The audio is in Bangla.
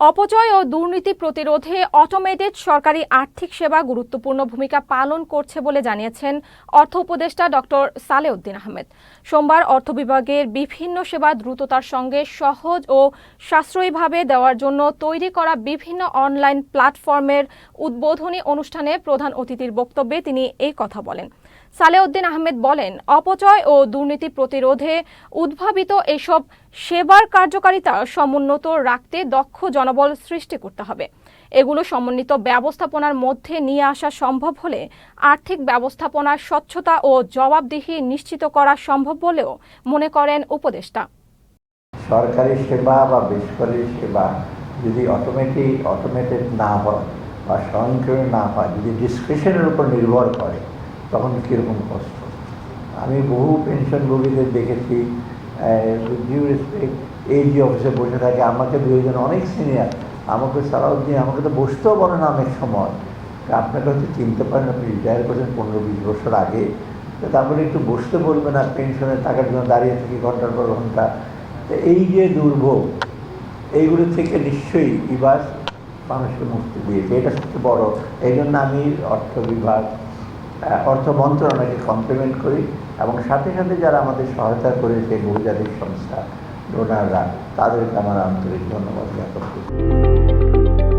অপচয় ও দুর্নীতি প্রতিরোধে অটোমেটেড সরকারি আর্থিক সেবা গুরুত্বপূর্ণ ভূমিকা পালন করছে বলে জানিয়েছেন অর্থ উপদেষ্টা ডক্টর সালেউদ্দিন আহমেদ। সোমবার অর্থ বিভাগের বিভিন্ন সেবা দ্রুততার সঙ্গে সহজ ও সাশ্রয়ীভাবে দেওয়ার জন্য তৈরি করা বিভিন্ন অনলাইন প্ল্যাটফর্মের উদ্বোধনী অনুষ্ঠানে প্রধান অতিথির বক্তব্যে তিনি এই কথা বলেন। সালেউদ্দিন আহমেদ বলেন, অপচয় ও দুর্নীতি প্রতিরোধে উদ্ভাবিত এসব সেবার কার্যকারিতা সমুন্নত রাখতে দক্ষ জনবল সৃষ্টি করতে হবে। এগুলো সমন্বিত ব্যবস্থাপনার মধ্যে নিয়ে আসা সম্ভব হলে আর্থিক ব্যবস্থাপনার স্বচ্ছতা ও জবাবদিহি নিশ্চিত করা সম্ভব বলেও মনে করেন উপদেষ্টা। সরকারি সেবা বা বেসরকারি সেবা যদি অটোমেটিক অটোমেটেড না হয় বা স্বয়ংক্রিয় না হয়, যদি ডিসক্রিপশনের উপর নির্ভর করে তখন কীরকম কষ্ট? আমি বহু পেনশনভোগীদের দেখেছি ডিউ রেসপেক্ট যে অফিসে বসে থাকে। আমাকে দুজন অনেক সিনিয়র আমাকে সারাউদ্দিন, আমাকে তো বসতেও বলে না অনেক সময়। আপনাকে হয়তো চিনতে পারেন, আপনি রিটায়ার করেছেন পনেরো বিশ বছর আগে। তো তারপরে একটু বসতে বলবেন আর পেনশনের টাকার জন্য দাঁড়িয়ে থাকি ঘণ্টার পর ঘণ্টা। তো এই যে দুর্ভোগ, এইগুলো থেকে নিশ্চয়ই ইবাস মানুষকে মুক্তি দিয়েছে। এটা সবচেয়ে বড়। এই জন্য আমি অর্থ বিভাগ অর্থ মন্ত্রণালয়কে কমপ্লিমেন্ট করি এবং সাথে সাথে যারা আমাদের সহায়তা করেছে বহুজাতিক সংস্থা ডোনাররা তাদেরকে আমার আন্তরিক ধন্যবাদ জ্ঞাপন করি।